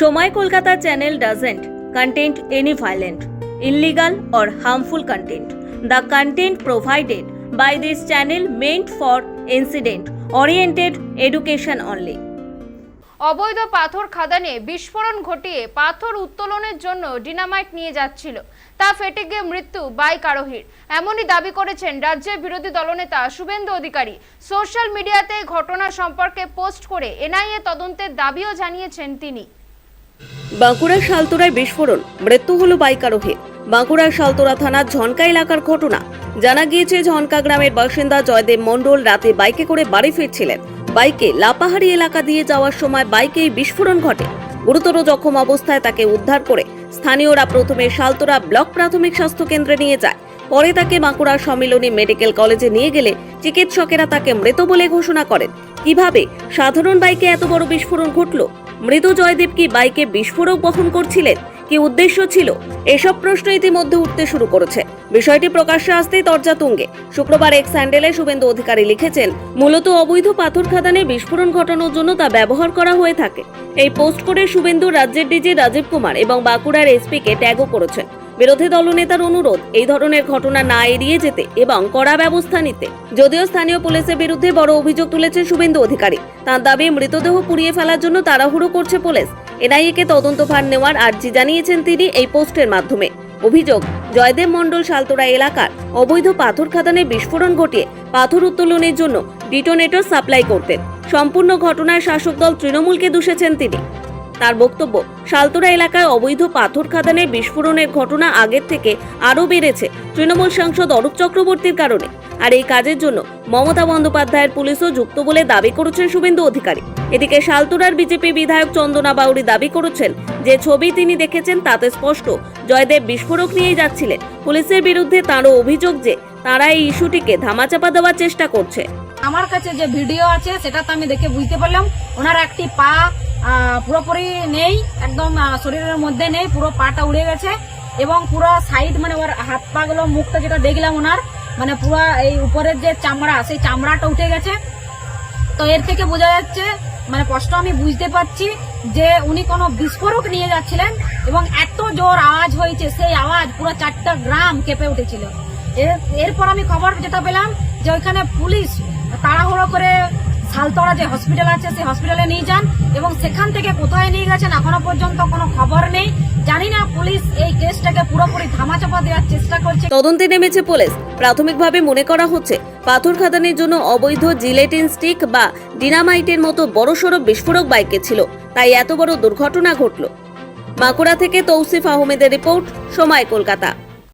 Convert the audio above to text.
Somoy Kolkata channel doesn't content any violent illegal or harmful content the content provided by this channel meant for incident oriented education only অবৈধ পাথর খাদানে বিস্ফোরণ ঘটিয়ে পাথর উত্তোলনের জন্য dynamite নিয়ে যাচ্ছিল। তা ফেটে গিয়ে মৃত্যু বাইক আরোহীর এমনই দাবি করেছেন রাজ্যের বিরোধী দলনেতা শুভেন্দু অধিকারী। সোশ্যাল মিডিয়াতে ঘটনা সম্পর্কে পোস্ট করে এনআইএ তদন্তের দাবিও জানিয়েছেন তিনি। বাঁকুড়ার শালতোরায় বিস্ফোরণ। মৃত্যু হলো বাইক বাঁকুড়ার শালতোরা থানার ঝনকা এলাকার ঘটনা। জানা গিয়েছে, ঝনকা গ্রামের বাসিন্দা জয়দেব মণ্ডল রাতে বাইকে করে বাড়ি ফিরছিলেন। বাইকে লাপাহাড়ি এলাকা দিয়ে যাওয়ার সময় বাইকে বিস্ফোরণ ঘটে। গুরুতর জখম অবস্থায় তাকে উদ্ধার করে স্থানীয়রা প্রথমে শালতোরা ব্লক প্রাথমিক স্বাস্থ্য কেন্দ্রে নিয়ে যায়। পরে তাকে বাঁকুড়ার সম্মিলনী মেডিকেল কলেজে নিয়ে গেলে চিকিৎসকেরা তাকে মৃত বলে ঘোষণা করেন। কীভাবে? সাধারণ বাইকে এত বড় বিস্ফোরণ ঘটলো? মৃত জয়দেব কি বাইকে বিস্ফোরক বহন করছিলেন? কি উদ্দেশ্য ছিল? এসব প্রশ্ন ইতিমধ্যে উঠতে শুরু করেছে। বিষয়টি প্রকাশ্যে আসতেই তর্জা তুঙ্গে। শুক্রবার এক স্যান্ডেলে শুভেন্দু অধিকারী লিখেছেন, মূলত অবৈধ পাথর খাদানে বিস্ফোরণ ঘটানোর জন্য তা ব্যবহার করা হয়ে থাকে। এই পোস্ট করে শুভেন্দু রাজ্যের ডিজি রাজীব কুমার এবং বাঁকুড়ার এসপিকে ট্যাগও করেছেন। বিরোধী দলনেতার অনুরোধ, এই ধরনের ঘটনা না এড়িয়ে যেতে এবং কড়া ব্যবস্থা নিতে। যদিও স্থানীয় পুলিশের বিরুদ্ধে বড় অভিযোগ তুলেছেন শুভেন্দু অধিকারী। তার দাবি, মৃতদেহ পুড়িয়ে ফেলার জন্য তাড়াহুড়ো করছে পুলিশ। এনআইএকে তদন্তভার নেওয়ার আর্জি জানিয়েছেন তিনি এই পোস্টের মাধ্যমে। অভিযোগ, জয়দেব মণ্ডল শালতোরা এলাকার অবৈধ পাথর খাদানে বিস্ফোরণ ঘটিয়ে পাথর উত্তোলনের জন্য ডিটোনেটর সাপ্লাই করতেন। সম্পূর্ণ ঘটনায় শাসক দল তৃণমূলকে দূষেছেন তিনি। তার বক্তব্য, শালতোরা এলাকায় অবৈধ পাথর খাদানে বিস্ফোরণের ঘটনা আগের থেকে আরও বেড়েছে, তৃণমূল সাংসদ অরূপ চক্রবর্তীর কারণে। আর এই কাজের জন্য মমতা বন্দ্যোপাধ্যায়ের পুলিশও যুক্ত বলে দাবি করেছেন শুভেন্দু অধিকারী। এদিকে শালতুরার বিজেপি বিধায়ক চন্দনা বাউরি দাবি করেছেন যে ছবি তিনি দেখেছেন তাতে স্পষ্ট, জয়দেব বিস্ফোরক নিয়েই যাচ্ছিলেন। পুলিশের বিরুদ্ধে তাঁরও অভিযোগ যে তারা এই ইস্যুটিকে ধামাচাপা দেওয়ার চেষ্টা করছে। আমার কাছে যে ভিডিও আছে, সেটা তো আমি দেখে বুঝতে পারলাম। ওনার একটি পা পুরোপুরি নেই, একদম শরীরের মধ্যে নেই, পুরো পাটা উড়ে গেছে এবং পুরো সাইড মানে ওর হাত পা গুলো, মুখটা যেটা দেখলাম ওনার মানে পুরো এই উপরের যে চামড়া, সেই চামড়াটা উঠে গেছে। তো এর থেকে বোঝা যাচ্ছে মানে স্পষ্ট আমি বুঝতে পারছি যে উনি কোনো বিস্ফোরক নিয়ে যাচ্ছিলেন এবং এত জোর আওয়াজ হয়েছে, সেই আওয়াজ পুরো চারটা গ্রাম কেঁপে উঠেছিল। এর- এরপর আমি খবর যেটা পেলাম যে ওইখানে পুলিশ তাড়াহুড়ো করে সালতরা যে হসপিটাল আছে, সেই হসপিটালে নিয়ে যান এবং সেখান থেকে কোথায় নিয়ে গেছেন এখনও পর্যন্ত কোনো খবর নেই। জানি না পুলিশ এই কেসটাকে পুরোপুরি ধামাচাপা দেওয়ার চেষ্টা করছে। তদন্তে নেমেছে পুলিশ। প্রাথমিকভাবে মনে করা হচ্ছে, পাথর খাদানের জন্য অবৈধ জিলেটিন স্টিক বা ডিনামাইটের মতো বড়সড় বিস্ফোরক বাইকে ছিল। তাই এত বড় দুর্ঘটনা ঘটল। বাঁকুড়া থেকে তৌসিফ আহমেদের রিপোর্ট, সময় কলকাতা।